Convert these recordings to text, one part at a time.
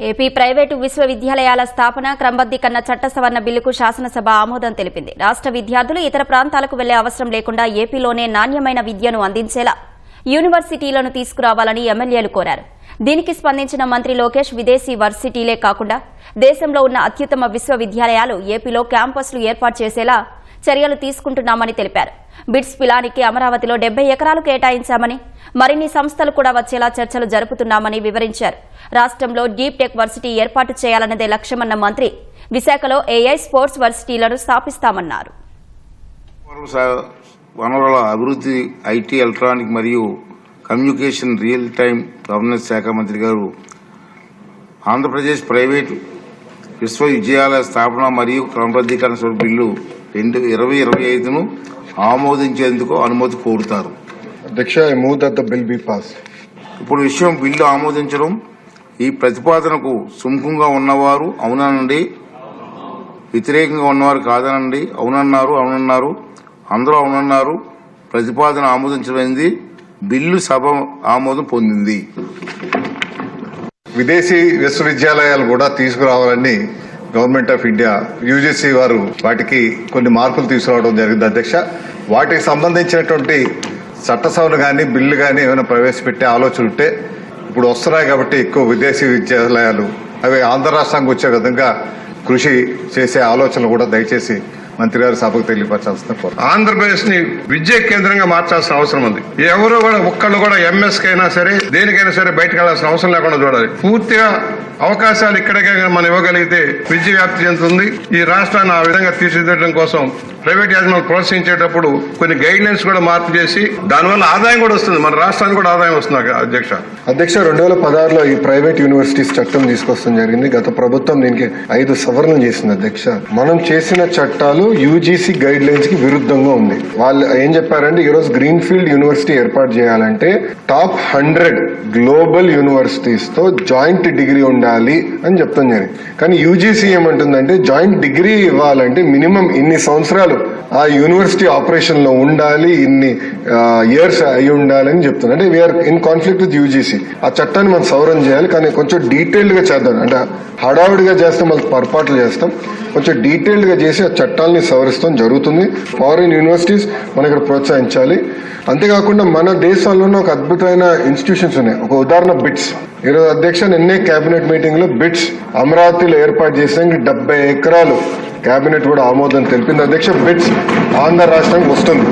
AP private విశ్వవిద్యాలయాల స్థాపన క్రమబద్దీకరణ చట్ట సవరణ బిల్లుకు శాసనసభ ఆమోదం తెలిపింది. రాష్ట్ర విద్యార్థులు ఇతర ప్రాంతాలకు వెళ్ళే అవసరం లేకుండా ఏపీలోనే నాణ్యమైన విద్యను అందించేలా యూనివర్సిటీలను తీసుకురావాలని ఎమ్మెల్యేలు కోరారు. దీనికి స్పందించిన మంత్రి లోకేష్ విదేశీ వర్సిటీలే కాకుండా దేశంలో ఉన్న అత్యుత్తమ విశ్వవిద్యాలయాలు ఏపీలో క్యాంపస్లు ఏర్పాటు చేసేలా చర్యలు తీసుకుంటున్నామని తెలిపారు. బిట్స్ పిలానికి అమరావతిలో డెబ్బై ఎకరాలు కేటాయించామని మరిన్ని సంస్థలు కూడా వచ్చేలా చర్చలు జరుపుతున్నామని వివరించారు. రాష్ట్రంలో డీప్ టెక్ వర్సిటీ ఏర్పాటు చేయాలన్నదే లక్ష్యమన్న మంత్రి విశాఖలో ఏఐ స్పోర్ట్స్ వర్సిటీలను స్థాపిస్తామన్నారు. వనరుల అభివృద్ధి ఐటీ ఎలక్ట్రానిక్ మరియు కమ్యూనికేషన్ రియల్ టైం గవర్నెన్స్ శాఖ మంత్రి గారు ఆంధ్రప్రదేశ్ ప్రైవేటు విశ్వవిద్యాలయ స్థాపన మరియు క్రమబద్ధీకరణ బిల్లు రెండు ఇరవై ఇరవై ఐదును ఆమోదించేందుకు అనుమతి కోరుతారు. Diksha, I move that the bill be passed. ఇప్పుడు విషయం బిల్లు ఆమోదించడం. ఈ ప్రతిపాదనకు సుముఖంగా ఉన్నవారు అవుననండి. వ్యతిరేకంగా ఉన్నవారు కాదనండి. అవునన్నారు అవునన్నారు. అందరూ అవునన్నారు. ప్రతిపాదన ఆమోదించమైంది బిల్లు సభ ఆమోదం పొందింది. విదేశీ విశ్వవిద్యాలయాలు కూడా తీసుకురావాలని గవర్నమెంట్ ఆఫ్ ఇండియా యూజీసీ వారు వాటికి కొన్ని మార్పులు తీసుకురావడం జరిగింది అధ్యక్ష. వాటికి సంబంధించినటువంటి చట్టసభలు కానీ బిల్లు కానీ ఏమైనా ప్రవేశపెట్టే ఆలోచన ఉంటే ఇప్పుడు వస్తున్నాయి కాబట్టి ఎక్కువ విదేశీ విద్యాలయాలు అవి ఆంధ్ర రాష్ట్రానికి వచ్చే విధంగా కృషి చేసే ఆలోచనలు కూడా దయచేసి మంత్రి గారు సభకు తెలియపరచాల్సిన కోరు ఆంధ్రప్రదేశ్ని విద్యా కేంద్రంగా మార్చాల్సిన అవసరం ఉంది. ఎవరు కూడా ఒక్కళ్ళు కూడా ఎంఎస్ కైనా సరే దేనికైనా సరే బయటకు వెళ్ళాల్సిన అవసరం లేకుండా చూడాలి. పూర్తిగా అవకాశాలు ఇక్కడికే మనం ఇవ్వగలిగితే విద్య వ్యాప్తి చెందుతుంది. ఈ రాష్ట్రాన్ని ఆ విధంగా తీర్చిదిద్దడం కోసం ప్రైవేట్ యాజమాన్యాలు ప్రోత్సహించేటప్పుడు కొన్ని గైడ్ లైన్స్ కూడా మార్పు చేసి దానివల్ల ఆదాయం కూడా వస్తుంది. మన రాష్ట్రానికి కూడా ఆదాయం వస్తుంది అధ్యక్ష. అధ్యక్ష రెండు వేల పదహారులో ఈ ప్రైవేట్ యూనివర్సిటీస్ చట్టం తీసుకొస్తాం జరిగింది. గత ప్రభుత్వం దీనికి ఐదు సవరణలు చేసింది అధ్యక్ష. మనం చేసిన చట్టాలు యూజీసీ గైడ్ లైన్స్కి విరుద్ధంగా ఉంది. వాళ్ళు ఏం చెప్పారంటే ఈరోజు గ్రీన్ ఫీల్డ్ యూనివర్సిటీ ఏర్పాటు చేయాలంటే టాప్ హండ్రెడ్ గ్లోబల్ యూనివర్సిటీస్తో జాయింట్ డిగ్రీ ఉండాలి అని చెప్తాం జరిగింది. కానీ యూజీసీ ఏమంటుందంటే జాయింట్ డిగ్రీ ఇవ్వాలంటే మినిమం ఇన్ని సంవత్సరాలు ఆ యూనివర్సిటీ ఆపరేషన్లో ఉండాలి ఇన్ని ఇయర్స్ అయి ఉండాలి అని అంటే we're in conflict with UGC ఆ చట్టాన్ని మనం సవరణ చేయాలి కానీ కొంచెం డీటెయిల్డ్గా చేద్దాం. అంటే హడావుడిగా చేస్తాం మళ్ళీ పొరపాట్లు చేస్తాం. కొంచెం డీటెయిల్డ్గా చేసి ఆ చట్టాలని సవరిస్తాం జరుగుతుంది. ఫారిన్ యూనివర్సిటీస్ మన ఇక్కడ ప్రోత్సహించాలి. అంతేకాకుండా మన దేశంలోనే ఒక అద్భుతమైన ఇన్స్టిట్యూషన్స్ ఉన్నాయి. ఒక ఉదాహరణ బిట్స్. ఈరోజు అధ్యక్ష నిన్నే కేబినెట్ మీటింగ్లో బిట్స్ అమరావతిలో ఏర్పాటు చేసేందుకు డెబ్బై ఎకరాలు కేబినెట్ కూడా ఆమోదం తెలిపింది. అధ్యక్ష బిట్స్ ఆంధ్ర రాష్ట్రానికి వస్తుంది.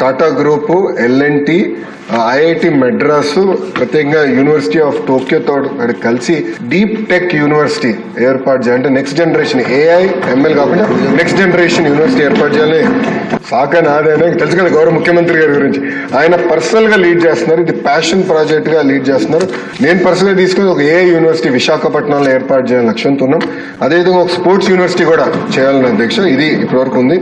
Tata group LNT IIT Madras ప్రత్యేకంగా యూనివర్సిటీ ఆఫ్ టోక్యోతో కలిసి డీప్ టెక్ యూనివర్సిటీ ఏర్పాటు చేయాలి. అంటే నెక్స్ట్ జనరేషన్ ఏఐ ఎంఎల్ కాకుండా నెక్స్ట్ జనరేషన్ యూనివర్సిటీ ఏర్పాటు చేయాలి. శాఖ నాదేనా తెలుసు కదా గౌరవ ముఖ్యమంత్రి గారి గురించి. ఆయన పర్సనల్గా లీడ్ చేస్తున్నారు. ఇది ప్యాషన్ ప్రాజెక్ట్గా లీడ్ చేస్తున్నారు. నేను పర్సనల్గా తీసుకుని ఒక ఏఐ యూనివర్సిటీ విశాఖపట్నంలో ఏర్పాటు చేయాలని లక్ష్యంతో ఉన్నాం. అదేవిధంగా ఒక స్పోర్ట్స్ యూనివర్సిటీ కూడా చేయాలని అధ్యక్ష. ఇది ఇప్పటివరకు ఉంది.